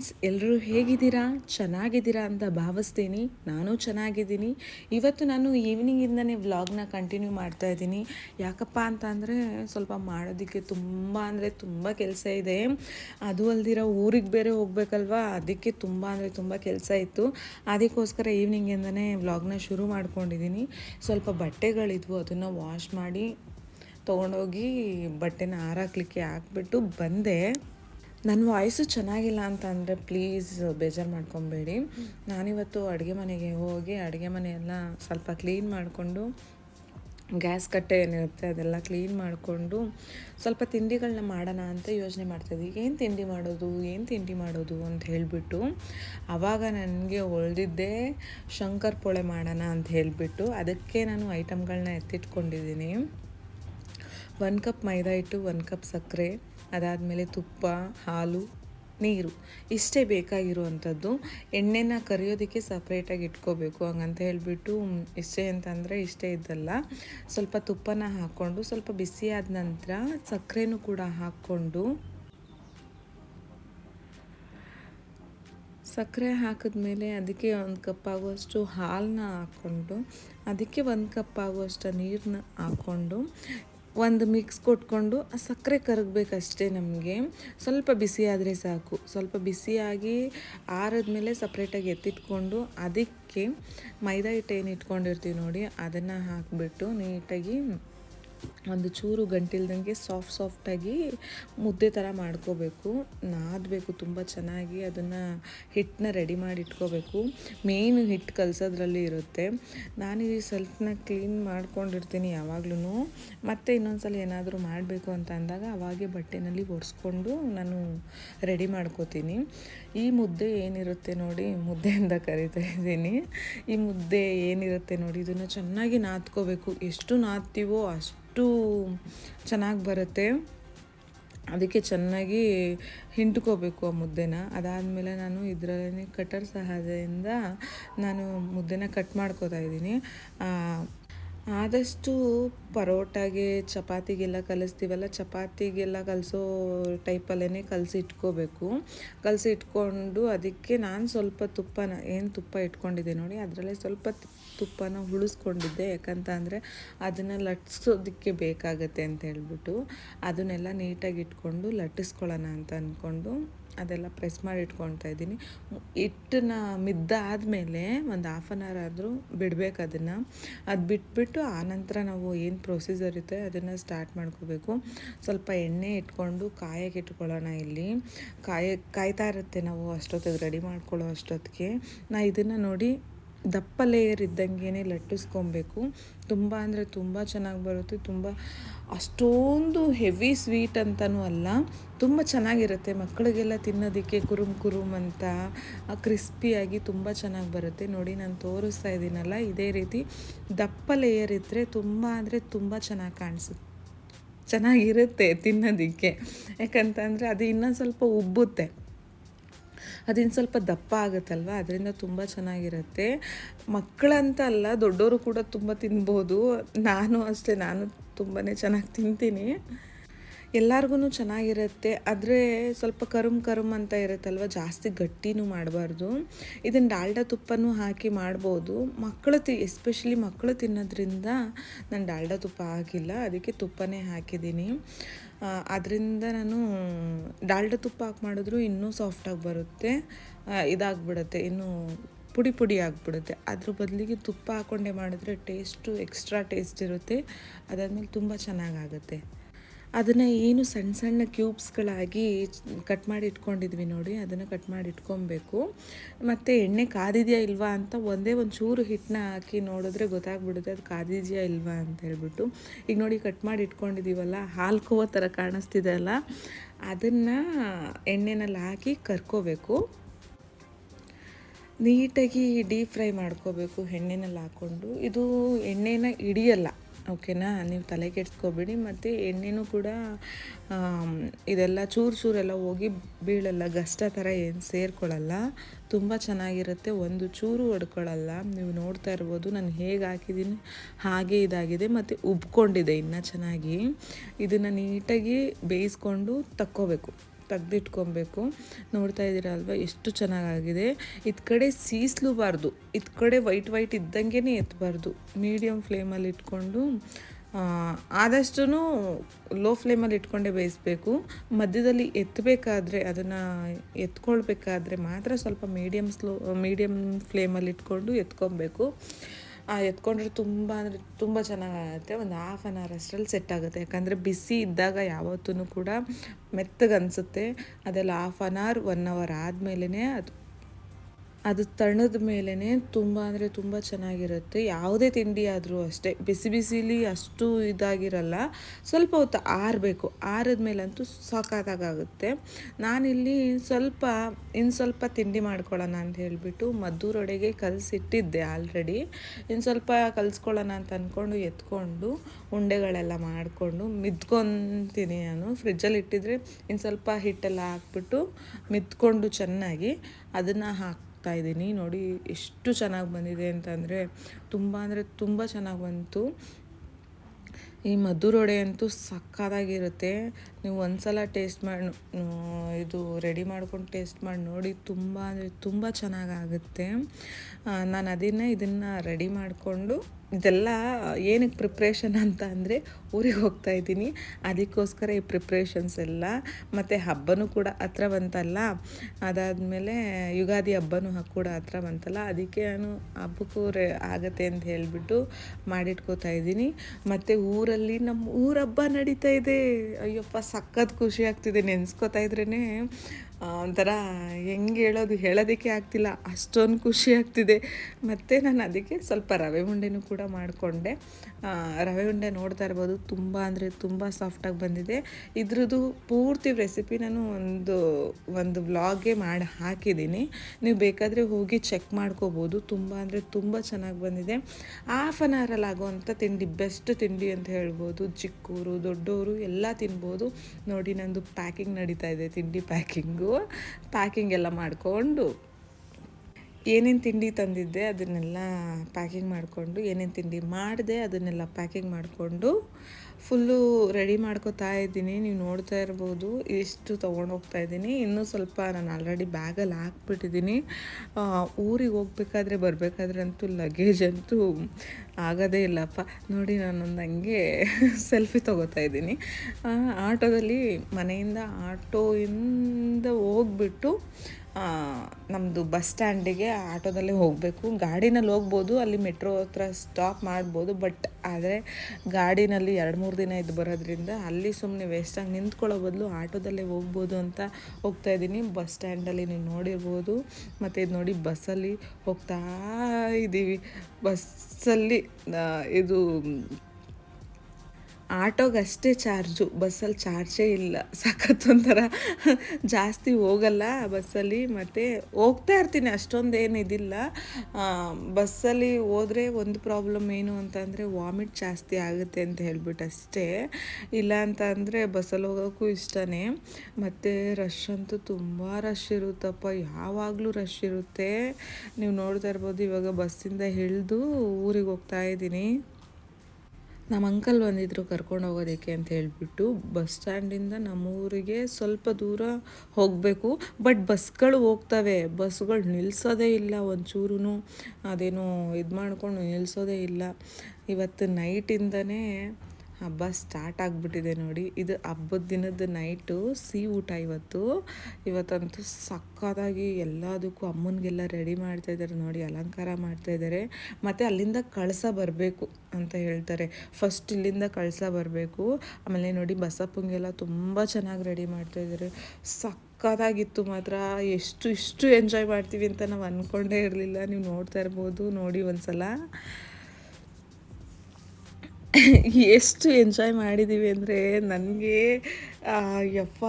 Friends ಎಲ್ಲರೂ ಹೇಗಿದ್ದೀರಾ? ಚೆನ್ನಾಗಿದ್ದೀರಾ ಅಂತ ಭಾವಿಸ್ತೀನಿ. ನಾನು ಚೆನ್ನಾಗಿದ್ದೀನಿ. ಇವತ್ತು ನಾನು ಈವ್ನಿಂಗಿಂದನೇ ವ್ಲಾಗ್ನ ಕಂಟಿನ್ಯೂ ಮಾಡ್ತಾ ಇದ್ದೀನಿ. ಯಾಕಪ್ಪ ಅಂತ ಅಂದರೆ, ಸ್ವಲ್ಪ ಮಾಡೋದಕ್ಕೆ ತುಂಬ ಅಂದರೆ ತುಂಬ ಕೆಲಸ ಇದೆ. ಅದು ಅಲ್ದಿರೋ ಊರಿಗೆ ಬೇರೆ ಹೋಗಬೇಕಲ್ವಾ? ಅದಕ್ಕೆ ತುಂಬ ಅಂದರೆ ತುಂಬ ಕೆಲಸ ಇತ್ತು. ಅದಕ್ಕೋಸ್ಕರ ಈವ್ನಿಂಗಿಂದನೇ ವ್ಲಾಗ್ನ ಶುರು ಮಾಡ್ಕೊಂಡಿದ್ದೀನಿ. ಸ್ವಲ್ಪ ಬಟ್ಟೆಗಳಿದ್ವು, ಅದನ್ನು ವಾಶ್ ಮಾಡಿ ತೊಗೊಂಡೋಗಿ ಬಟ್ಟೆನ ಹಾರಾಕ್ಲಿಕ್ಕೆ ಹಾಕ್ಬಿಟ್ಟು ಬಂದೆ. ನನ್ನ ವಾಯ್ಸು ಚೆನ್ನಾಗಿಲ್ಲ ಅಂತ ಅಂದರೆ ಪ್ಲೀಸ್ ಬೇಜಾರು ಮಾಡ್ಕೊಬೇಡಿ. ನಾನಿವತ್ತು ಅಡುಗೆ ಮನೆಗೆ ಹೋಗಿ ಅಡುಗೆ ಮನೆಯೆಲ್ಲ ಸ್ವಲ್ಪ ಕ್ಲೀನ್ ಮಾಡಿಕೊಂಡು ಗ್ಯಾಸ್ ಕಟ್ಟೆ ಏನಿರುತ್ತೆ ಅದೆಲ್ಲ ಕ್ಲೀನ್ ಮಾಡಿಕೊಂಡು ಸ್ವಲ್ಪ ತಿಂಡಿಗಳನ್ನ ಮಾಡೋಣ ಅಂತ ಯೋಚನೆ ಮಾಡ್ತಾಯಿದ್ವಿ ಏನು ತಿಂಡಿ ಮಾಡೋದು, ಏನು ತಿಂಡಿ ಮಾಡೋದು ಅಂತ ಹೇಳಿಬಿಟ್ಟು ಆವಾಗ ನನಗೆ ಉಳ್ದಿದ್ದೇ ಶಂಕರ್ ಪೋಳೆ ಮಾಡೋಣ ಅಂತ ಹೇಳಿಬಿಟ್ಟು ಅದಕ್ಕೆ ನಾನು ಐಟಮ್ಗಳನ್ನ ಎತ್ತಿಟ್ಕೊಂಡಿದ್ದೀನಿ. ಒನ್ ಕಪ್ ಮೈದಾ ಹಿಟ್ಟು ಒನ್ ಕಪ್ ಸಕ್ಕರೆ. ಅದಾದಮೇಲೆ ತುಪ್ಪ, ಹಾಲು, ನೀರು ಇಷ್ಟೇ ಬೇಕಾಗಿರುವಂಥದ್ದು. ಎಣ್ಣೆನ ಕರಿಯೋದಕ್ಕೆ ಸಪ್ರೇಟಾಗಿ ಇಟ್ಕೋಬೇಕು. ಹಂಗಂತ ಹೇಳಿಬಿಟ್ಟು ಇಷ್ಟೇ ಅಂತಂದರೆ ಇಷ್ಟೇ ಇದ್ದಲ್ಲ. ಸ್ವಲ್ಪ ತುಪ್ಪನ ಹಾಕ್ಕೊಂಡು, ಸ್ವಲ್ಪ ಬಿಸಿಯಾದ ನಂತರ ಸಕ್ಕರೆನೂ ಕೂಡ ಹಾಕ್ಕೊಂಡು, ಸಕ್ಕರೆ ಹಾಕಿದ್ಮೇಲೆ ಅದಕ್ಕೆ ಒಂದು ಕಪ್ ಆಗುವಷ್ಟು ಹಾಲನ್ನ ಹಾಕ್ಕೊಂಡು, ಅದಕ್ಕೆ ಒಂದು ಕಪ್ ಆಗುವಷ್ಟು ನೀರನ್ನ ಹಾಕ್ಕೊಂಡು ಒಂದು ಮಿಕ್ಸ್ ಕೊಟ್ಕೊಂಡು ಆ ಸಕ್ಕರೆ ಕರಗಬೇಕಷ್ಟೇ ನಮಗೆ. ಸ್ವಲ್ಪ ಬಿಸಿ ಆದರೆ ಸಾಕು. ಸ್ವಲ್ಪ ಬಿಸಿಯಾಗಿ ಆರಿದ್ಮೇಲೆ ಸಪ್ರೇಟಾಗಿ ಎತ್ತಿಟ್ಕೊಂಡು ಅದಕ್ಕೆ ಮೈದಾ ಹಿಟ್ಟು ಏನು ಇಟ್ಕೊಂಡಿರ್ತೀವಿ ನೋಡಿ, ಅದನ್ನು ಹಾಕಿಬಿಟ್ಟು ನೀಟಾಗಿ ಒಂದು ಚೂರು ಗಂಟಿಲ್ದಂಗೆ ಸಾಫ್ಟ್ ಸಾಫ್ಟಾಗಿ ಮುದ್ದೆ ಥರ ಮಾಡ್ಕೋಬೇಕು. ನಾದಬೇಕು ತುಂಬ ಚೆನ್ನಾಗಿ, ಅದನ್ನು ಹಿಟ್ಟನ್ನ ರೆಡಿ ಮಾಡಿ ಇಟ್ಕೋಬೇಕು. ಮೇನ್ ಹಿಟ್ಟು ಕಲಸೋದ್ರಲ್ಲಿ ಇರುತ್ತೆ. ನಾನು ಈ ಸೆಲ್ಫ್ನ ಕ್ಲೀನ್ ಮಾಡ್ಕೊಂಡಿರ್ತೀನಿ ಯಾವಾಗ್ಲೂ ಮತ್ತೆ ಇನ್ನೊಂದು ಸಲ ಏನಾದರೂ ಮಾಡಬೇಕು ಅಂತ ಅಂದಾಗ ಅವಾಗೆ ಬಟ್ಟೆನಲ್ಲಿ ಒರೆಸ್ಕೊಂಡು ನಾನು ರೆಡಿ ಮಾಡ್ಕೋತೀನಿ. ಈ ಮುದ್ದೆ ಏನಿರುತ್ತೆ ನೋಡಿ ಮುದ್ದೆಯಿಂದ ಕರಿತಾ ಇದ್ದೀನಿ. ಈ ಮುದ್ದೆ ಏನಿರುತ್ತೆ ನೋಡಿ, ಇದನ್ನು ಚೆನ್ನಾಗಿ ನಾದ್ಕೋಬೇಕು. ಎಷ್ಟು ನಾದ್ತೀವೋ ಅಷ್ಟು ಅಷ್ಟು ಚೆನ್ನಾಗಿ ಬರುತ್ತೆ. ಅದಕ್ಕೆ ಚೆನ್ನಾಗಿ ಹಿಂಡ್ಕೋಬೇಕು ಆ ಮುದ್ದೆನ. ಅದಾದಮೇಲೆ ನಾನು ಇದರಲ್ಲೇ ಕಟರ್ ಸಹಾಯದಿಂದ ನಾನು ಮುದ್ದೆನ ಕಟ್ ಮಾಡ್ಕೋತಾ ಇದ್ದೀನಿ. ಆದಷ್ಟು ಪರೋಟಾಗೆ ಚಪಾತಿಗೆಲ್ಲ ಕಲಿಸ್ತೀವಲ್ಲ, ಚಪಾತಿಗೆಲ್ಲ ಕಲಿಸೋ ಟೈಪಲ್ಲೇ ಕಲಸಿ ಇಟ್ಕೋಬೇಕು ಕಲಸಿ ಇಟ್ಕೊಂಡು ಅದಕ್ಕೆ ನಾನು ಸ್ವಲ್ಪ ತುಪ್ಪನ, ಏನು ತುಪ್ಪ ಇಟ್ಕೊಂಡಿದ್ದೆ ನೋಡಿ, ಅದರಲ್ಲೇ ಸ್ವಲ್ಪ ತುಪ್ಪನ ಉಳಿಸ್ಕೊಂಡಿದ್ದೆ ಯಾಕಂತ ಅಂದರೆ ಅದನ್ನು ಲಟ್ಸೋದಕ್ಕೆ ಬೇಕಾಗತ್ತೆ ಅಂತ ಹೇಳ್ಬಿಟ್ಟು ಅದನ್ನೆಲ್ಲ ನೀಟಾಗಿ ಇಟ್ಕೊಂಡು ಲಟ್ಟಿಸ್ಕೊಳ್ಳೋಣ ಅಂತ ಅಂದ್ಕೊಂಡು ಅದೆಲ್ಲ ಪ್ರೆಸ್ ಮಾಡಿ ಇಟ್ಕೊಳ್ತಾ ಇದ್ದೀನಿ. ಹಿಟ್ಟನ್ನ ಮಿದ್ದಾದಮೇಲೆ ಒಂದು ಹಾಫ್ ಆನ್ ಅವರ್ ಆದರೂ ಬಿಡಬೇಕು ಅದನ್ನು. ಅದು ಬಿಟ್ಬಿಟ್ಟು ಆನಂತರ ನಾವು ಏನು ಪ್ರೊಸೀಜರ್ ಇರುತ್ತೆ ಅದನ್ನು ಸ್ಟಾರ್ಟ್ ಮಾಡ್ಕೋಬೇಕು. ಸ್ವಲ್ಪ ಎಣ್ಣೆ ಇಟ್ಕೊಂಡು ಕಾಯಕ್ಕೆ ಇಟ್ಕೊಳ್ಳೋಣ ಇಲ್ಲಿ. ಕಾಯ ಕಾಯ್ತಾ ಇರುತ್ತೆ ನಾವು ಅಷ್ಟೊತ್ತಿಗೆ ರೆಡಿ ಮಾಡ್ಕೊಳ್ಳೋ ಅಷ್ಟೊತ್ತಿಗೆ. ನಾ ಇದನ್ನು ನೋಡಿ ದಪ್ಪ ಲೇಯರ್ ಇದ್ದಂಗೆ ಲಟ್ಟಿಸ್ಕೊಬೇಕು. ತುಂಬ ಅಂದರೆ ತುಂಬ ಚೆನ್ನಾಗಿ ಬರುತ್ತೆ. ತುಂಬ ಅಷ್ಟೊಂದು ಹೆವಿ ಸ್ವೀಟ್ ಅಂತಲೂ ಅಲ್ಲ, ತುಂಬ ಚೆನ್ನಾಗಿರುತ್ತೆ. ಮಕ್ಕಳಿಗೆಲ್ಲ ತಿನ್ನೋದಕ್ಕೆ ಕುರುಮ್ ಕುರುಮ್ ಅಂತ ಕ್ರಿಸ್ಪಿಯಾಗಿ ತುಂಬ ಚೆನ್ನಾಗಿ ಬರುತ್ತೆ. ನೋಡಿ, ನಾನು ತೋರಿಸ್ತಾ ಇದ್ದೀನಲ್ಲ, ಇದೇ ರೀತಿ ದಪ್ಪ ಲೇಯರ್ ಇದ್ದರೆ ತುಂಬ ಅಂದರೆ ತುಂಬ ಚೆನ್ನಾಗಿ ಕಾಣಿಸುತ್ತೆ ಚೆನ್ನಾಗಿರುತ್ತೆ ತಿನ್ನೋದಕ್ಕೆ. ಯಾಕಂತಂದರೆ ಅದು ಇನ್ನೊಂದು ಸ್ವಲ್ಪ ಉಬ್ಬುತ್ತೆ. ಅದಿನ್ನು ಸ್ವಲ್ಪ ದಪ್ಪ ಆಗುತ್ತಲ್ವ? ಅದರಿಂದ ತುಂಬ ಚೆನ್ನಾಗಿರುತ್ತೆ. ಮಕ್ಕಳಂತ ಅಲ್ಲ ದೊಡ್ಡವರು ಕೂಡ ತುಂಬ ತಿನ್ಬೋದು. ನಾನು ಅಷ್ಟೇ, ನಾನು ತುಂಬಾ ಚೆನ್ನಾಗಿ ತಿಂತೀನಿ. ಎಲ್ಲರಿಗೂ ಚೆನ್ನಾಗಿರುತ್ತೆ. ಆದರೆ ಸ್ವಲ್ಪ ಕರುಮ್ ಕರುಮ್ ಅಂತ ಇರುತ್ತಲ್ವ? ಜಾಸ್ತಿ ಗಟ್ಟಿನೂ ಮಾಡಬಾರ್ದು. ಇದನ್ನು ಡಾಲ್ಡಾ ತುಪ್ಪನೂ ಹಾಕಿ ಮಾಡ್ಬೋದು. ಮಕ್ಕಳು ತಿ, ಎಸ್ಪೆಷಲಿ ಮಕ್ಕಳು ತಿನ್ನೋದ್ರಿಂದ ನಾನು ಡಾಲ್ಡಾ ತುಪ್ಪ ಹಾಕಿಲ್ಲ. ಅದಕ್ಕೆ ತುಪ್ಪನೇ ಹಾಕಿದ್ದೀನಿ. ಅದರಿಂದ ನಾನು ಡಾಲ್ಡ ತುಪ್ಪ ಹಾಕಿ ಮಾಡಿದ್ರು ಇನ್ನೂ ಸಾಫ್ಟಾಗಿ ಬರುತ್ತೆ. ಇದಾಗ್ಬಿಡುತ್ತೆ. ಇನ್ನೂ ಪುಡಿ ಪುಡಿ ಆಗಿಬಿಡುತ್ತೆ. ಅದ್ರ ಬದಲಿಗೆ ತುಪ್ಪ ಹಾಕ್ಕೊಂಡೆ ಮಾಡಿದ್ರೆ ಟೇಸ್ಟು ಎಕ್ಸ್ಟ್ರಾ ಟೇಸ್ಟ್ ಇರುತ್ತೆ. ಅದಾದಮೇಲೆ ತುಂಬ ಚೆನ್ನಾಗಾಗುತ್ತೆ ಅದನ್ನು ಏನು ಸಣ್ಣ ಸಣ್ಣ ಕ್ಯೂಬ್ಸ್ಗಳಾಗಿ ಕಟ್ ಮಾಡಿ ಇಟ್ಕೊಂಡಿದ್ವಿ ನೋಡಿ, ಅದನ್ನು ಕಟ್ ಮಾಡಿ ಇಟ್ಕೊಬೇಕು. ಮತ್ತು ಎಣ್ಣೆ ಕಾದಿದೆಯಾ ಇಲ್ವಾ ಅಂತ ಒಂದೇ ಒಂದು ಚೂರು ಹಿಟ್ಟನ್ನ ಹಾಕಿ ನೋಡಿದ್ರೆ ಗೊತ್ತಾಗ್ಬಿಡುತ್ತೆ ಅದು ಕಾದಿದೆಯಾ ಇಲ್ವಾ ಅಂತ ಹೇಳ್ಬಿಟ್ಟು. ಈಗ ನೋಡಿ ಕಟ್ ಮಾಡಿ ಇಟ್ಕೊಂಡಿದ್ದೀವಲ್ಲ ಹಾಲ್ಕೋವ ಥರ ಕಾಣಿಸ್ತಿದೆ ಅಲ್ಲ? ಅದನ್ನು ಎಣ್ಣೆನಲ್ಲಿ ಹಾಕಿ ಕರ್ಕೋಬೇಕು. ನೀಟಾಗಿ ಡೀಪ್ ಫ್ರೈ ಮಾಡ್ಕೋಬೇಕು ಎಣ್ಣೆನಲ್ಲಿ ಹಾಕ್ಕೊಂಡು. ಇದು ಎಣ್ಣೆನ ಹಿಡಿಯಲ್ಲ. ಓಕೆನಾ? ನೀವು ತಲೆ ಕೆಡ್ಸ್ಕೊಬೇಡಿ. ಮತ್ತು ಎಣ್ಣೆನೂ ಕೂಡ ಇದೆಲ್ಲ ಚೂರು ಚೂರೆಲ್ಲ ಹೋಗಿ ಬೀಳಲ್ಲ ಗಷ್ಟ ಥರ ಏನು ಸೇರ್ಕೊಳ್ಳಲ್ಲ. ತುಂಬ ಚೆನ್ನಾಗಿರುತ್ತೆ, ಒಂದು ಚೂರು ಹೊಡ್ಕೊಳ್ಳಲ್ಲ. ನೀವು ನೋಡ್ತಾ ಇರ್ಬೋದು, ನಾನು ಹೇಗೆ ಹಾಕಿದ್ದೀನಿ, ಹಾಗೆ ಇದಾಗಿದೆ, ಮತ್ತು ಉಬ್ಕೊಂಡಿದೆ ಇನ್ನೂ ಚೆನ್ನಾಗಿ. ಇದನ್ನು ನೀಟಾಗಿ ಬೇಯಿಸ್ಕೊಂಡು ತಕ್ಕೋಬೇಕು. ತೆಗ್ದಿಟ್ಕೊಬೇಕು. ನೋಡ್ತಾ ಇದ್ದೀರಾ ಅಲ್ವಾ? ಎಷ್ಟು ಚೆನ್ನಾಗಾಗಿದೆ. ಇದು ಕಡೆ ಸೀಸ್ಲೂಬಾರ್ದು. ಇದು ಕಡೆ ವೈಟ್ ವೈಟ್ ಇದ್ದಂಗೆ ಎತ್ತಬಾರ್ದು ಮೀಡಿಯಮ್ ಫ್ಲೇಮಲ್ಲಿ ಇಟ್ಕೊಂಡು ಆದಷ್ಟು ಲೋ ಫ್ಲೇಮಲ್ಲಿ ಇಟ್ಕೊಂಡೇ ಬೇಯಿಸ್ಬೇಕು. ಮಧ್ಯದಲ್ಲಿ ಎತ್ತಬೇಕಾದ್ರೆ ಅದನ್ನು ಎತ್ಕೊಳ್ಬೇಕಾದ್ರೆ ಮಾತ್ರ ಸ್ವಲ್ಪ ಮೀಡಿಯಮ್ ಸ್ಲೋ ಮೀಡಿಯಮ್ ಫ್ಲೇಮಲ್ಲಿ ಇಟ್ಕೊಂಡು ಎತ್ಕೊಬೇಕು ಎತ್ಕೊಂಡ್ರೆ ತುಂಬ ಅಂದರೆ ತುಂಬ ಚೆನ್ನಾಗಾಗುತ್ತೆ. ಒಂದು ಹಾಫ್ ಆನ್ ಅವರ್ ಅಷ್ಟರಲ್ಲಿ ಸೆಟ್ ಆಗುತ್ತೆ. ಯಾಕಂದರೆ ಬಿಸಿ ಇದ್ದಾಗ ಯಾವತ್ತೂ ಕೂಡ ಮೆತ್ತಗೆ ಅನಿಸುತ್ತೆ ಅದೆಲ್ಲ half an hour one hour ಆದಮೇಲೆ ಅದು ಅದು ತಣ್ಣದ ಮೇಲೇ ತುಂಬ ಅಂದರೆ ತುಂಬ ಚೆನ್ನಾಗಿರುತ್ತೆ. ಯಾವುದೇ ತಿಂಡಿ ಆದರೂ ಅಷ್ಟೇ. ಬಿಸಿ ಬಿಸಿಲಿ ಅಷ್ಟು ಇದಾಗಿರಲ್ಲ. ಸ್ವಲ್ಪ ಹೊತ್ತು ಆರಬೇಕು. ಆರಿದ ಮೇಲಂತೂ ಸಾಕಾದಾಗುತ್ತೆ ನಾನಿಲ್ಲಿ ಸ್ವಲ್ಪ ಇನ್ನು ಸ್ವಲ್ಪ ತಿಂಡಿ ಮಾಡ್ಕೊಳ್ಳೋಣ ಅಂತ ಹೇಳಿಬಿಟ್ಟು ಮದ್ದೂರೊಡೆಗೆ ಕಲಸಿಟ್ಟಿದ್ದೆ ಆಲ್ರೆಡಿ. ಇನ್ನು ಸ್ವಲ್ಪ ಕಲಿಸ್ಕೊಳ್ಳೋಣ ಅಂತ ಅಂದ್ಕೊಂಡು ಎತ್ಕೊಂಡು ಉಂಡೆಗಳೆಲ್ಲ ಮಾಡಿಕೊಂಡು ಮಿದ್ಕೊತೀನಿ ನಾನು. ಫ್ರಿಜ್ಜಲ್ಲಿ ಇಟ್ಟಿದ್ರೆ ಇನ್ನು ಸ್ವಲ್ಪ ಹಿಟ್ಟೆಲ್ಲ ಹಾಕ್ಬಿಟ್ಟು ಮಿದ್ಕೊಂಡು ಚೆನ್ನಾಗಿ ಅದನ್ನು ಹಾಕಿ ಇದ್ದೀನಿ. ನೋಡಿ ಎಷ್ಟು ಚೆನ್ನಾಗಿ ಬಂದಿದೆ ಅಂತಂದರೆ ತುಂಬ ಅಂದರೆ ತುಂಬ ಚೆನ್ನಾಗಿ ಬಂತು. ಈ ಮದ್ದೂರೊಡೆ ಅಂತೂ ಸಕ್ಕತ್ತಾಗಿರುತ್ತೆ. ನೀವು ಒಂದು ಸಲ ಟೇಸ್ಟ್ ಮಾಡಿ ಇದು ರೆಡಿ ಮಾಡ್ಕೊಂಡು ಟೇಸ್ಟ್ ಮಾಡಿ ನೋಡಿ ತುಂಬ ಅಂದರೆ ತುಂಬ ಚೆನ್ನಾಗಾಗುತ್ತೆ. ನಾನು ಅದನ್ನೇ ಇದನ್ನು ರೆಡಿ ಮಾಡಿಕೊಂಡು ಇದೆಲ್ಲ ಏನಕ್ಕೆ ಪ್ರಿಪ್ರೇಷನ್ ಅಂತ ಅಂದರೆ ಊರಿಗೆ ಹೋಗ್ತಾ ಇದ್ದೀನಿ. ಅದಕ್ಕೋಸ್ಕರ ಈ ಪ್ರಿಪ್ರೇಷನ್ಸ್ ಎಲ್ಲ, ಮತ್ತು ಹಬ್ಬನೂ ಕೂಡ ಹತ್ರ ಬಂತಲ್ಲ, ಅದಾದಮೇಲೆ ಯುಗಾದಿ ಹಬ್ಬನೂ ಕೂಡ ಹತ್ರ ಬಂತಲ್ಲ, ಅದಕ್ಕೆ ನಾನು ಹಬ್ಬಕ್ಕೂ ರೇ, ಆಗತ್ತೆ ಅಂತ ಹೇಳಿಬಿಟ್ಟು ಮಾಡಿಟ್ಕೋತಾ ಇದ್ದೀನಿ. ಮತ್ತು ಊರಲ್ಲಿ ನಮ್ಮ ಊರ ಹಬ್ಬ ನಡೀತಾ ಇದೆ. ಅಯ್ಯಪ್ಪ ಸಖತ್ ಖುಷಿ ಆಗ್ತಿದೆ, ನೆನೆಸ್ಕೋತಾ ಇದ್ರೇ ಒಂಥರ ಹೆಂಗೆ ಹೇಳೋದು ಹೇಳೋದಕ್ಕೆ ಆಗ್ತಿಲ್ಲ, ಅಷ್ಟೊಂದು ಖುಷಿ ಆಗ್ತಿದೆ. ಮತ್ತು ನಾನು ಅದಕ್ಕೆ ಸ್ವಲ್ಪ ರವೆ ಉಂಡೆನೂ ಕೂಡ ಮಾಡಿಕೊಂಡೆ. ರವೆ ಉಂಡೆ ನೋಡ್ತಾ ಇರ್ಬೋದು. ತುಂಬ ಅಂದರೆ ತುಂಬ ಸಾಫ್ಟಾಗಿ ಬಂದಿದೆ. ಇದ್ರದ್ದು ಪೂರ್ತಿ ರೆಸಿಪಿ ನಾನು ಒಂದು ಒಂದು ವ್ಲಾಗ್ಗೆ ಮಾಡಿ ಹಾಕಿದ್ದೀನಿ. ನೀವು ಬೇಕಾದರೆ ಹೋಗಿ ಚೆಕ್ ಮಾಡ್ಕೋಬೋದು. ತುಂಬ ಅಂದರೆ ತುಂಬ ಚೆನ್ನಾಗಿ ಬಂದಿದೆ. ಹಾಫ್ ಆನ್ ಅವರಲ್ಲಿ ಆಗುವಂಥ ತಿಂಡಿ ಬೆಸ್ಟ್ ತಿಂಡಿ ಅಂತ ಹೇಳ್ಬೋದು. ಚಿಕ್ಕವರು ದೊಡ್ಡವರು ಎಲ್ಲ ತಿನ್ಬೋದು. ನೋಡಿ ನಂದು ಪ್ಯಾಕಿಂಗ್ ನಡೀತಾ ಇದೆ, ತಿಂಡಿ ಪ್ಯಾಕಿಂಗು ಪ್ಯಾಕಿಂಗ್ ಎಲ್ಲ ಮಾಡಿಕೊಂಡು. ಏನೇನು ತಿಂಡಿ ತಂದಿದ್ದೆ ಅದನ್ನೆಲ್ಲ ಪ್ಯಾಕಿಂಗ್ ಮಾಡಿಕೊಂಡು, ಏನೇನು ತಿಂಡಿ ಮಾಡಿದೆ ಅದನ್ನೆಲ್ಲ ಪ್ಯಾಕಿಂಗ್ ಮಾಡಿಕೊಂಡು ಫುಲ್ಲು ರೆಡಿ ಮಾಡ್ಕೋತಾ ಇದ್ದೀನಿ. ನೀವು ನೋಡ್ತಾ ಇರ್ಬೋದು ಎಷ್ಟು ತೊಗೊಂಡು ಹೋಗ್ತಾ ಇದ್ದೀನಿ. ಇನ್ನೂ ಸ್ವಲ್ಪ ನಾನು ಆಲ್ರೆಡಿ ಬ್ಯಾಗಲ್ಲಿ ಹಾಕ್ಬಿಟ್ಟಿದ್ದೀನಿ. ಊರಿಗೆ ಹೋಗ್ಬೇಕಾದ್ರೆ, ಬರಬೇಕಾದ್ರೆ ಅಂತೂ ಲಗೇಜ್ ಅಂತೂ ಆಗೋದೇ ಇಲ್ಲಪ್ಪ. ನೋಡಿ ನಾನೊಂದು ಹಂಗೆ ಸೆಲ್ಫಿ ತೊಗೋತಾ ಇದ್ದೀನಿ. ಆಟೋದಲ್ಲಿ ಮನೆಯಿಂದ, ಆಟೋಯಿಂದ ಹೋಗ್ಬಿಟ್ಟು ನಮ್ಮದು ಬಸ್ ಸ್ಟ್ಯಾಂಡಿಗೆ ಆಟೋದಲ್ಲೇ ಹೋಗಬೇಕು. ಗಾಡಿನಲ್ಲಿ ಹೋಗ್ಬೋದು, ಅಲ್ಲಿ ಮೆಟ್ರೋ ಹತ್ರ ಸ್ಟಾಪ್ ಮಾಡ್ಬೋದು ಬಟ್ ಆದರೆ ಗಾಡಿನಲ್ಲಿ ಎರಡು ಮೂರು ದಿನ ಇದು ಬರೋದ್ರಿಂದ ಅಲ್ಲಿ ಸುಮ್ಮನೆ ವೇಸ್ಟಾಗಿ ನಿಂತ್ಕೊಳ್ಳೋ ಬದಲು ಆಟೋದಲ್ಲೇ ಹೋಗ್ಬೋದು ಅಂತ ಹೋಗ್ತಾ ಇದ್ದೀನಿ. ಬಸ್ ಸ್ಟ್ಯಾಂಡಲ್ಲಿ ನೀವು ನೋಡಿರ್ಬೋದು. ಮತ್ತು ಇದು ನೋಡಿ ಬಸ್ಸಲ್ಲಿ ಹೋಗ್ತಾ ಇದ್ದೀವಿ ಬಸ್ಸಲ್ಲಿ ಇದು ಆಟೋಗಷ್ಟೇ ಚಾರ್ಜು ಬಸ್ಸಲ್ಲಿ ಚಾರ್ಜೇ ಇಲ್ಲ. ಸಖತ್ತೊಂಥರ ಜಾಸ್ತಿ ಹೋಗಲ್ಲ ಬಸ್ಸಲ್ಲಿ, ಮತ್ತು ಹೋಗ್ತಾ ಇರ್ತೀನಿ, ಅಷ್ಟೊಂದು ಏನು ಇದಿಲ್ಲ. ಬಸ್ಸಲ್ಲಿ ಹೋದರೆ ಒಂದು ಪ್ರಾಬ್ಲಮ್ ಏನು ಅಂತಂದರೆ ವಾಮಿಟ್ ಜಾಸ್ತಿ ಆಗುತ್ತೆ ಅಂತ ಹೇಳ್ಬಿಟ್ಟು ಅಷ್ಟೇ. ಇಲ್ಲ ಅಂತ ಅಂದರೆ ಬಸ್ಸಲ್ಲಿ ಹೋಗೋಕ್ಕೂ ಇಷ್ಟನೇ. ಮತ್ತು ರಶ್ ಅಂತೂ ತುಂಬ ರಶ್ ಇರುತ್ತಪ್ಪ, ಯಾವಾಗಲೂ ರಶ್ ಇರುತ್ತೆ. ನೀವು ನೋಡ್ತಾ ಇರ್ಬೋದು ಇವಾಗ ಬಸ್ಸಿಂದ ಇಳಿದು ಊರಿಗೆ ಹೋಗ್ತಾ ಇದ್ದೀನಿ. ನಮ್ಮ ಅಂಕಲ್ ಬಂದಿದ್ದರು ಕರ್ಕೊಂಡು ಹೋಗೋದಕ್ಕೆ ಅಂತ ಹೇಳಿಬಿಟ್ಟು ಬಸ್ ಸ್ಟ್ಯಾಂಡಿಂದ ನಮ್ಮೂರಿಗೆ ಸ್ವಲ್ಪ ದೂರ ಹೋಗಬೇಕು. ಬಟ್ ಬಸ್ಗಳು ಹೋಗ್ತವೆ. ಬಸ್ಗಳು ನಿಲ್ಲಿಸೋದೇ ಇಲ್ಲ ಒಂಚೂರು ಅದೇನು ಇದು ಮಾಡ್ಕೊಂಡು ನಿಲ್ಲಿಸೋದೇ ಇಲ್ಲ. ಇವತ್ತು ನೈಟಿಂದನೇ ಹಬ್ಬ ಸ್ಟಾರ್ಟ್ ಆಗಿಬಿಟ್ಟಿದೆ ನೋಡಿ. ಇದು ಹಬ್ಬದ ದಿನದ ನೈಟು ಸಿಹಿ ಊಟ ಇವತ್ತು. ಇವತ್ತಂತೂ ಸಕ್ಕತ್ತಾಗಿ ಎಲ್ಲದಕ್ಕೂ ಅಮ್ಮನಿಗೆಲ್ಲ ರೆಡಿ ಮಾಡ್ತಾ ಇದ್ದಾರೆ ನೋಡಿ, ಅಲಂಕಾರ ಮಾಡ್ತಾ ಇದ್ದಾರೆ ಮತ್ತು ಅಲ್ಲಿಂದ ಕಳಸ ಬರಬೇಕು ಅಂತ ಹೇಳ್ತಾರೆ. ಫಸ್ಟ್ ಇಲ್ಲಿಂದ ಕಳಸ ಬರಬೇಕು. ಆಮೇಲೆ ನೋಡಿ ಬಸಪ್ಪಂಗೆಲ್ಲ ತುಂಬ ಚೆನ್ನಾಗಿ ರೆಡಿ ಮಾಡ್ತಾ ಮಾಡ್ತಾಯಿದ್ದಾರೆ ಸಕ್ಕತ್ತಾಗಿತ್ತು ಮಾತ್ರ. ಎಷ್ಟು ಇಷ್ಟು ಎಂಜಾಯ್ ಮಾಡ್ತೀವಿ ಅಂತ ನಾವು ಅಂದ್ಕೊಂಡೇ ಇರಲಿಲ್ಲ. ನೀವು ನೋಡ್ತಾ ಇರ್ಬೋದು ನೋಡಿ ಒಂದು ಸಲ ಎಷ್ಟು ಎಂಜಾಯ್ ಮಾಡಿದ್ದೀವಿ ಅಂದರೆ ನನಗೆ ಯಪ್ಪ,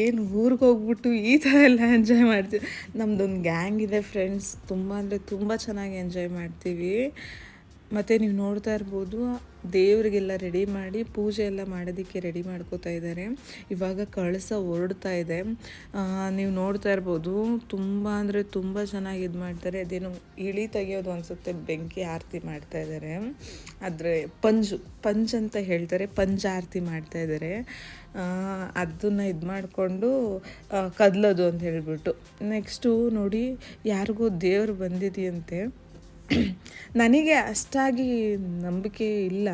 ಏನು ಊರಿಗೆ ಹೋಗ್ಬಿಟ್ಟು ಈ ಥರ ಎಲ್ಲ ಎಂಜಾಯ್ ಮಾಡ್ತೀವಿ. ನಮ್ಮದೊಂದು ಗ್ಯಾಂಗ್ ಇದೆ ಫ್ರೆಂಡ್ಸ್ ತುಂಬ ಅಂದರೆ ತುಂಬ ಚೆನ್ನಾಗಿ ಎಂಜಾಯ್ ಮಾಡ್ತೀವಿ. ಮತ್ತು ನೀವು ನೋಡ್ತಾ ಇರ್ಬೋದು, ದೇವರಿಗೆಲ್ಲ ರೆಡಿ ಮಾಡಿ, ಪೂಜೆ ಎಲ್ಲ ಮಾಡೋದಕ್ಕೆ ರೆಡಿ ಮಾಡ್ಕೋತಾ ಇದ್ದಾರೆ. ಇವಾಗ ಕಳಸ ಹೊರಡ್ತಾ ಇದೆ. ನೀವು ನೋಡ್ತಾ ಇರ್ಬೋದು, ತುಂಬ ಅಂದರೆ ತುಂಬ ಚೆನ್ನಾಗಿ ಇದು ಮಾಡ್ತಾರೆ. ಅದೇನು ಇಳಿ ತೆಗೆಯೋದು ಅನಿಸುತ್ತೆ, ಬೆಂಕಿ ಆರತಿ ಮಾಡ್ತಾ ಇದ್ದಾರೆ. ಆದರೆ ಪಂಜು, ಪಂಜ್ ಅಂತ ಹೇಳ್ತಾರೆ, ಪಂಜ ಆರತಿ ಮಾಡ್ತಾ ಇದ್ದಾರೆ. ಅದನ್ನು ಇದು ಮಾಡಿಕೊಂಡು ಕದಲೋದು ಅಂತ ಹೇಳಿಬಿಟ್ಟು. ನೆಕ್ಸ್ಟು ನೋಡಿ, ಯಾರಿಗೂ ದೇವರು ಬಂದಿದೆಯಂತೆ. ನನಗೆ ಅಷ್ಟಾಗಿ ನಂಬಿಕೆ ಇಲ್ಲ.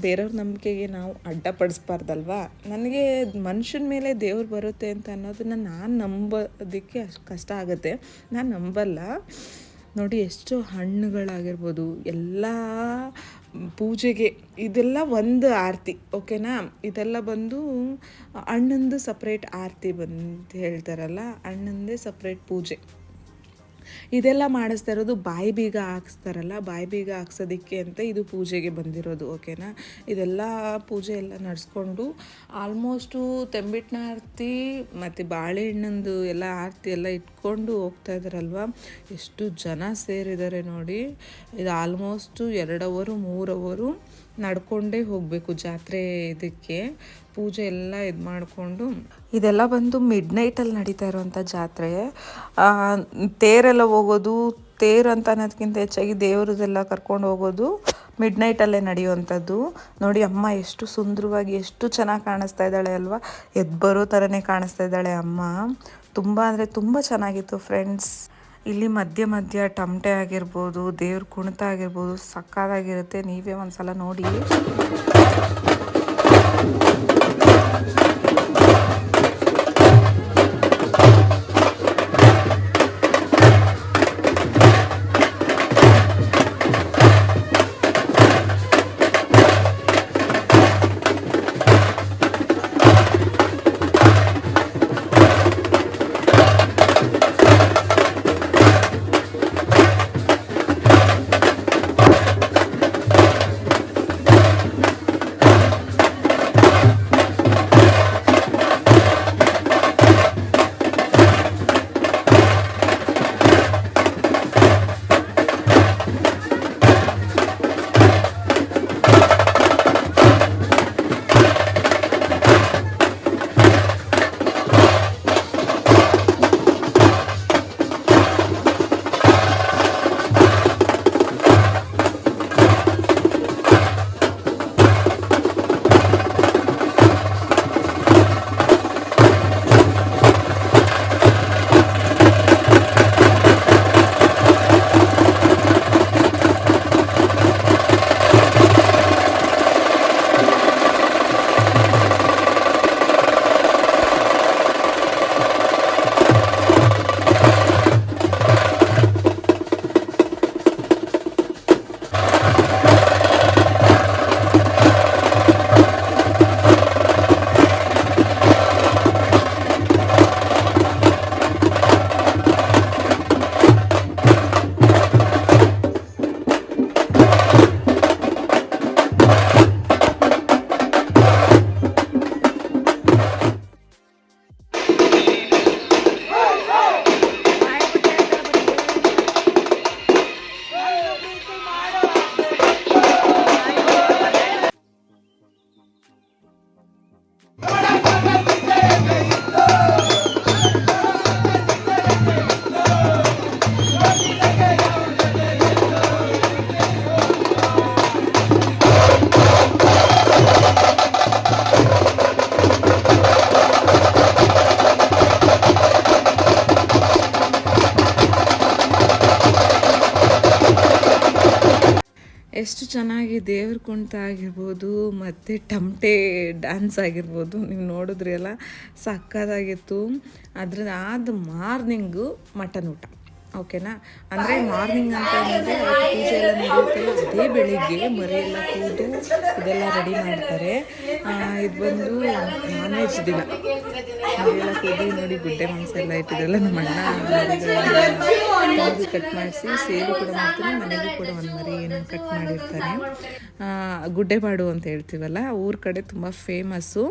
ಬೇರೆಯವ್ರ ನಂಬಿಕೆಗೆ ನಾವು ಅಡ್ಡಪಡಿಸ್ಬಾರ್ದಲ್ವಾ ನನಗೆ ಮನುಷ್ಯನ ಮೇಲೆ ದೇವ್ರು ಬರುತ್ತೆ ಅಂತ ಅನ್ನೋದನ್ನ ನಾನು ನಂಬೋದಕ್ಕೆ ಅಷ್ಟು ಕಷ್ಟ ಆಗುತ್ತೆ. ನಾನು ನಂಬಲ್ಲ. ನೋಡಿ, ಎಷ್ಟು ಹಣ್ಣುಗಳಾಗಿರ್ಬೋದು, ಎಲ್ಲ ಪೂಜೆಗೆ ಇದೆಲ್ಲ ಒಂದು ಆರತಿ, ಓಕೆನಾ? ಇದೆಲ್ಲ ಬಂದು ಹಣ್ಣಂದು ಸಪ್ರೇಟ್ ಆರತಿ ಬಂದು ಹೇಳ್ತಾರಲ್ಲ, ಹಣ್ಣಂದೇ ಸಪ್ರೇಟ್ ಪೂಜೆ. ಇದೆಲ್ಲ ಮಾಡಿಸ್ತಾ ಇರೋದು ಬಾಯಿ ಬೀಗ ಹಾಕ್ಸ್ತಾರಲ್ಲ, ಬಾಯಿ ಬೀಗ ಹಾಕ್ಸೋದಕ್ಕೆ ಅಂತ ಇದು ಪೂಜೆಗೆ ಬಂದಿರೋದು ಓಕೆನಾ ಇದೆಲ್ಲ ಪೂಜೆ ಎಲ್ಲ ನಡೆಸ್ಕೊಂಡು ಆಲ್ಮೋಸ್ಟು ತೆಂಬಿಟ್ಟಿನ ಆರತಿ, ಮತ್ತು ಬಾಳೆಹಣ್ಣಂದು ಎಲ್ಲ ಆರತಿ ಎಲ್ಲ ಇಟ್ಕೊಂಡು ಹೋಗ್ತಾ ಇದ್ದಾರಲ್ವ ಎಷ್ಟು ಜನ ಸೇರಿದ್ದಾರೆ ನೋಡಿ. ಇದು ಆಲ್ಮೋಸ್ಟು ಎರಡು ಅವರು, ಮೂರು ಅವರು. ನಡ್ಕೊಂಡೇ ಹೋಗಬೇಕು ಜಾತ್ರೆ ಇದಕ್ಕೆ. ಪೂಜೆ ಎಲ್ಲ ಇದು ಮಾಡಿಕೊಂಡು. ಇದೆಲ್ಲ ಬಂದು ಮಿಡ್ ನೈಟಲ್ಲಿ ನಡೀತಾ ಇರುವಂಥ ಜಾತ್ರೆ. ತೇರೆಲ್ಲ ಹೋಗೋದು, ತೇರು ಅಂತ ಅನ್ನೋದಕ್ಕಿಂತ ಹೆಚ್ಚಾಗಿ ದೇವ್ರದ್ದೆಲ್ಲ ಕರ್ಕೊಂಡು ಹೋಗೋದು ಮಿಡ್ ನೈಟಲ್ಲೇ ನಡೆಯುವಂಥದ್ದು. ನೋಡಿ ಅಮ್ಮ ಎಷ್ಟು ಸುಂದರವಾಗಿ, ಎಷ್ಟು ಚೆನ್ನಾಗಿ ಕಾಣಿಸ್ತಾ ಇದ್ದಾಳೆ ಅಲ್ವಾ? ಎದ್ದು ಬರೋ ಥರನೇ ಕಾಣಿಸ್ತಾ ಇದ್ದಾಳೆ ಅಮ್ಮ. ತುಂಬ ಅಂದರೆ ತುಂಬ ಚೆನ್ನಾಗಿತ್ತು ಫ್ರೆಂಡ್ಸ್ ಇಲ್ಲಿ ಮಧ್ಯ ಮಧ್ಯ ಟಮಟೆ ಆಗಿರ್ಬೋದು ದೇವ್ರ ಕುಣಿತ ಆಗಿರ್ಬೋದು ಸಕ್ಕತ್ತಾಗಿರುತ್ತೆ. ನೀವೇ ಒಂದ್ಸಲ ನೋಡಿ. ಎಷ್ಟು ಚೆನ್ನಾಗಿ ದೇವ್ರ ಕುಣಿತ ಆಗಿರ್ಬೋದು, ಮತ್ತು ಟಮಟೆ ಡ್ಯಾನ್ಸ್ ಆಗಿರ್ಬೋದು, ನೀವು ನೋಡಿದ್ರಿ ಎಲ್ಲ ಸಕ್ಕತ್ತಾಗಿತ್ತು. ಅದ್ರ ಆದ ಮಾರ್ನಿಂಗು ಮಟನ್ ಊಟ. ಓಕೆನಾ ಅಂದರೆ ಮಾರ್ನಿಂಗ್ ಅಂತ ಅಂದರೆ ಪೂಜೆ ಎಲ್ಲ ನಡೆಯುತ್ತಲ್ಲ ಅದೇ ಬೆಳಿಗ್ಗೆ ಮರಿ ಎಲ್ಲ ಕೂದು ಇದೆಲ್ಲ ರೆಡಿ ಮಾಡ್ತಾರೆ. ಇದು ಬಂದು ನಾನ್ ವೆಜ್ ದಿನ ಮರಿಯೆಲ್ಲ ಕೂದು ನೋಡಿ, ಗುಡ್ಡೆ ಮಾಂಸ ಎಲ್ಲ ಇಟ್ಟಿದೆಲ್ಲ ನಮ್ಮ ಅಣ್ಣ ಕಟ್ ಮಾಡಿಸಿ ಸೇರು ಕೂಡ ಮಾಡ್ತೀನಿ, ಮನೆಗೂ ಕೂಡ ಒಂದು ಮರಿ ಏನೇನು ಕಟ್ ಮಾಡಿರ್ತಾರೆ. ಗುಡ್ಡೆಬಾಡು ಅಂತ ಹೇಳ್ತೀವಲ್ಲ, ಊರ ಕಡೆ ತುಂಬ ಫೇಮಸ್ಸು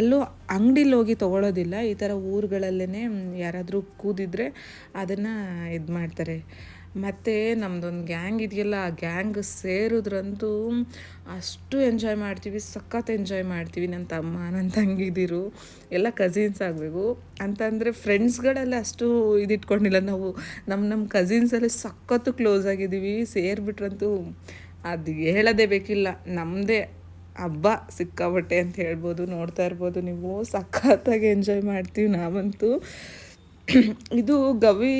ಎಲ್ಲೂ ಅಂಗಡಿಲಿ ಹೋಗಿ ತೊಗೊಳೋದಿಲ್ಲ, ಈ ಥರ ಊರುಗಳಲ್ಲೇ ಯಾರಾದರೂ ಕೂದಿದ್ರೆ ಅದನ್ನು ಇದು ಮಾಡ್ತಾರೆ. ಮತ್ತು ನಮ್ಮದೊಂದು ಗ್ಯಾಂಗ್ ಇದೆಯಲ್ಲ, ಆ ಗ್ಯಾಂಗ್ ಸೇರಿದ್ರಂತೂ ಅಷ್ಟು ಎಂಜಾಯ್ ಮಾಡ್ತೀವಿ, ಸಖತ್ ಎಂಜಾಯ್ ಮಾಡ್ತೀವಿ. ನನ್ನ ತಮ್ಮ ನನ್ನ ತಂಗಿದಿರು, ಎಲ್ಲ ಕಸಿನ್ಸ್ ಆಗಬೇಕು. ಅಂತಂದರೆ ಫ್ರೆಂಡ್ಸ್ಗಳೆಲ್ಲ ಅಷ್ಟು ಇದಿಟ್ಕೊಂಡಿಲ್ಲ ನಾವು. ನಮ್ಮ ನಮ್ಮ ಕಸಿನ್ಸಲ್ಲಿ ಸಖತ್ತು ಕ್ಲೋಸ್ ಆಗಿದ್ದೀವಿ. ಸೇರಿಬಿಟ್ರಂತೂ ಅದು ಹೇಳೋದೇ ಬೇಕಿಲ್ಲ. ನಮ್ಮದೇ ಹಬ್ಬ ಸಿಕ್ಕಾಬಟ್ಟೆ ಅಂತ ಹೇಳ್ಬೋದು, ನೋಡ್ತಾ ಇರ್ಬೋದು ನೀವು. ಸಖತ್ತಾಗಿ ಎಂಜಾಯ್ ಮಾಡ್ತೀವಿ ನಾವಂತೂ. ಇದು ಗವಿ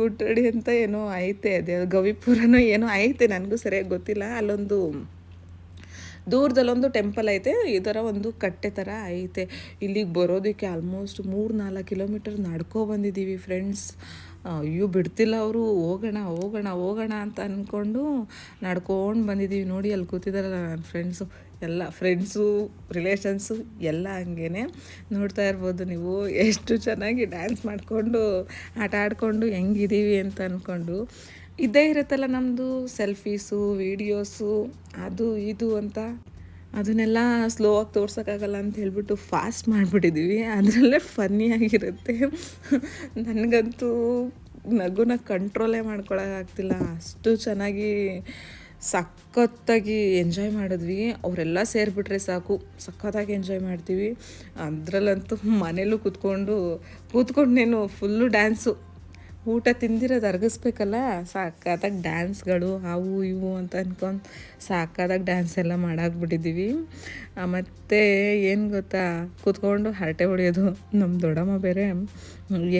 ಗುಟ್ಟಡಿ ಅಂತ ಏನೋ ಐತೆ, ಅದೇ ಗವಿಪುರನೋ ಏನೋ ಐತೆ, ನನಗೂ ಸರಿಯಾಗಿ ಗೊತ್ತಿಲ್ಲ. ಅಲ್ಲೊಂದು ದೂರದಲ್ಲೊಂದು ಟೆಂಪಲ್ ಐತೆ ಈ ಥರ ಒಂದು ಕಟ್ಟೆ ಥರ ಐತೆ. ಇಲ್ಲಿಗೆ ಬರೋದಕ್ಕೆ ಆಲ್ಮೋಸ್ಟ್ ಮೂರು ನಾಲ್ಕು ಕಿಲೋಮೀಟರ್ ನಡ್ಕೊ ಬಂದಿದ್ದೀವಿ ಫ್ರೆಂಡ್ಸ್ ಅಯ್ಯೋ, ಬಿಡ್ತಿಲ್ಲ ಅವರು, ಹೋಗೋಣ ಹೋಗೋಣ ಹೋಗೋಣ ಅಂತ ಅಂದ್ಕೊಂಡು ನಡ್ಕೊಂಡು ಬಂದಿದ್ದೀವಿ ನೋಡಿ, ಅಲ್ಲಿ ಕೂತಿದ್ದಾರಲ್ಲ ನನ್ನ ಫ್ರೆಂಡ್ಸು ಎಲ್ಲ ಫ್ರೆಂಡ್ಸು ರಿಲೇಷನ್ಸು ಎಲ್ಲ ಹಂಗೇ ನೋಡ್ತಾ ಇರ್ಬೋದು ನೀವು. ಎಷ್ಟು ಚೆನ್ನಾಗಿ ಡ್ಯಾನ್ಸ್ ಮಾಡಿಕೊಂಡು, ಆಟ ಆಡಿಕೊಂಡು ಹೆಂಗಿದ್ದೀವಿ ಅಂತ ಅಂದ್ಕೊಂಡು ಇದ್ದೇ ಇರುತ್ತಲ್ಲ ನಮ್ಮದು ಸೆಲ್ಫೀಸು ವೀಡಿಯೋಸು ಅದು, ಇದು ಅಂತ. ಅದನ್ನೆಲ್ಲ ಸ್ಲೋ ಆಗಿ ತೋರ್ಸೋಕ್ಕಾಗಲ್ಲ ಅಂತ ಹೇಳ್ಬಿಟ್ಟು ಫಾಸ್ಟ್ ಮಾಡಿಬಿಟ್ಟಿದ್ದೀವಿ ಅದರಲ್ಲೇ ಫನ್ನಿಯಾಗಿರುತ್ತೆ ನನಗಂತೂ ನಗುನ ಕಂಟ್ರೋಲೇ ಮಾಡ್ಕೊಳ್ಳೋಕ್ಕಾಗ್ತಿಲ್ಲ ಅಷ್ಟು ಚೆನ್ನಾಗಿ ಸಖತ್ತಾಗಿ ಎಂಜಾಯ್ ಮಾಡಿದ್ವಿ. ಅವರೆಲ್ಲ ಸೇರಿಬಿಟ್ರೆ ಸಾಕು. ಸಖತ್ತಾಗಿ ಎಂಜಾಯ್ ಮಾಡ್ತೀವಿ. ಅದರಲ್ಲಂತೂ ಮನೇಲೂ ಕೂತ್ಕೊಂಡು ಕೂತ್ಕೊಂಡು ನೀನು ಫುಲ್ಲು ಡ್ಯಾನ್ಸು ಊಟ ತಿಂದಿರೋದು ಅರ್ಗಿಸ್ಬೇಕಲ್ಲ? ಸಾಕಾದಾಗ ಡ್ಯಾನ್ಸ್ಗಳು ಅವು ಇವು ಅಂತ ಅನ್ಕೊಂಡು ಸಾಕಾದಾಗ ಡ್ಯಾನ್ಸ್ ಎಲ್ಲ ಮಾಡಾಕ್ಬಿಟ್ಟಿದ್ದೀವಿ ಮತ್ತು ಏನು ಗೊತ್ತಾ? ಕೂತ್ಕೊಂಡು ಹರಟೆ ಹೊಡೆಯೋದು. ನಮ್ಮ ದೊಡ್ಡಮ್ಮ ಬೇರೆ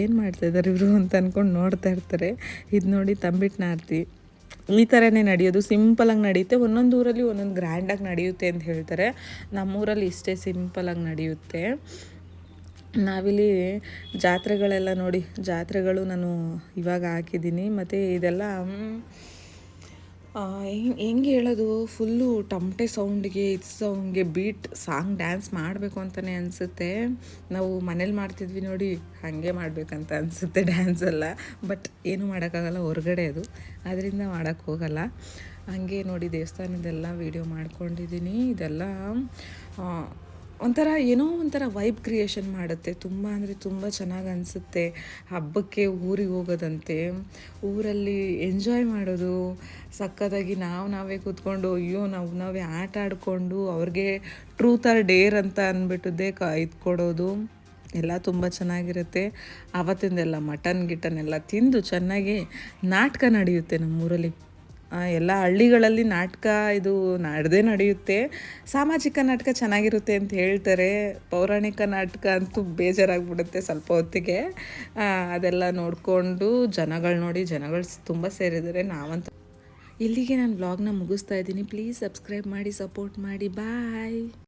ಏನು ಮಾಡ್ತಾಯಿದ್ದಾರೆ ಇವರು ಅಂತ ಅಂದ್ಕೊಂಡು ನೋಡ್ತಾ ಇರ್ತಾರೆ. ಇದು ನೋಡಿ ತಂಬಿಟ್ಟು ನಾರ್ತಿ. ಈ ಥರನೇ ನಡೆಯೋದು. ಸಿಂಪಲಾಗಿ ನಡೆಯುತ್ತೆ ಒಂದೊಂದು ಊರಲ್ಲಿ ಒಂದೊಂದು ಗ್ರ್ಯಾಂಡಾಗಿ ನಡೆಯುತ್ತೆ ಅಂತ ಹೇಳ್ತಾರೆ. ನಮ್ಮೂರಲ್ಲಿ ಇಷ್ಟೇ ಸಿಂಪಲಾಗಿ ನಡೆಯುತ್ತೆ. ನಾವಿಲ್ಲಿ ಜಾತ್ರೆಗಳೆಲ್ಲ ನೋಡಿ, ಜಾತ್ರೆಗಳು ನಾನು ಇವಾಗ ಹಾಕಿದ್ದೀನಿ. ಮತ್ತು ಇದೆಲ್ಲ ಹೆಂಗೆ ಹೇಳೋದು? ಫುಲ್ಲು ಟಮಟೆ ಸೌಂಡ್ಗೆ ಇದು ಸೌಂಡ್ಗೆ ಬೀಟ್ ಸಾಂಗ್ ಡ್ಯಾನ್ಸ್ ಮಾಡಬೇಕು ಅಂತಲೇ ಅನಿಸುತ್ತೆ. ನಾವು ಮನೇಲಿ ಮಾಡ್ತಿದ್ವಿ ನೋಡಿ, ಹಾಗೆ ಮಾಡಬೇಕಂತ ಅನಿಸುತ್ತೆ ಡ್ಯಾನ್ಸ್ ಎಲ್ಲ. ಬಟ್ ಏನು ಮಾಡೋಕ್ಕಾಗಲ್ಲ, ಹೊರಗಡೆ ಅದು. ಅದರಿಂದ ಮಾಡೋಕ್ಕೆ ಹೋಗಲ್ಲ. ಹಾಗೆ ನೋಡಿ ದೇವಸ್ಥಾನದೆಲ್ಲ ವೀಡಿಯೋ ಮಾಡ್ಕೊಂಡಿದ್ದೀನಿ. ಇದೆಲ್ಲ ಒಂಥರ ಏನೋ ಒಂಥರ ವೈಬ್ ಕ್ರಿಯೇಷನ್ ಮಾಡುತ್ತೆ. ತುಂಬ ಅಂದರೆ ತುಂಬ ಚೆನ್ನಾಗಿ ಅನಿಸುತ್ತೆ. ಹಬ್ಬಕ್ಕೆ ಊರಿಗೆ ಹೋಗೋದಂತೆ, ಊರಲ್ಲಿ ಎಂಜಾಯ್ ಮಾಡೋದು ಸಕ್ಕತ್ತಾಗಿ ನಾವು ನಾವೇ ಕೂತ್ಕೊಂಡು, ಅಯ್ಯೋ ನಾವು ನಾವೇ ಆಟ ಆಡಿಕೊಂಡು, ಅವ್ರಿಗೆ ಟ್ರೂತ್ ಆರ್ ಡೇರ್ ಅಂತ ಅಂದ್ಬಿಟ್ಟದ್ದೇ ಕ ಇದು ಕೊಡೋದು ಎಲ್ಲ ತುಂಬ ಚೆನ್ನಾಗಿರುತ್ತೆ. ಆವತ್ತಿಂದೆಲ್ಲ ಮಟನ್ ಗಿಟನ್ ಎಲ್ಲ ತಿಂದು ಚೆನ್ನಾಗಿ ನಾಟಕ ನಡೆಯುತ್ತೆ ನಮ್ಮೂರಲ್ಲಿ. ಎಲ್ಲ ಹಳ್ಳಿಗಳಲ್ಲಿ ನಾಟಕ ಇದು ನಡೆದೇ ನಡೆಯುತ್ತೆ. ಸಾಮಾಜಿಕ ನಾಟಕ ಚೆನ್ನಾಗಿರುತ್ತೆ ಅಂತ ಹೇಳ್ತಾರೆ. ಪೌರಾಣಿಕ ನಾಟಕ ಅಂತೂ ಬೇಜಾರಾಗ್ಬಿಡುತ್ತೆ ಸ್ವಲ್ಪ ಹೊತ್ತಿಗೆ. ಅದೆಲ್ಲ ನೋಡಿಕೊಂಡು ಜನಗಳು ನೋಡಿ, ಜನಗಳು ತುಂಬ ಸೇರಿದ್ದಾರೆ ನಾವಂತ. ಇಲ್ಲಿಗೆ ನಾನು ಬ್ಲಾಗ್ನ ಮುಗಿಸ್ತಾ ಇದ್ದೀನಿ. ಪ್ಲೀಸ್ ಸಬ್ಸ್ಕ್ರೈಬ್ ಮಾಡಿ ಸಪೋರ್ಟ್ ಮಾಡಿ. ಬಾಯ್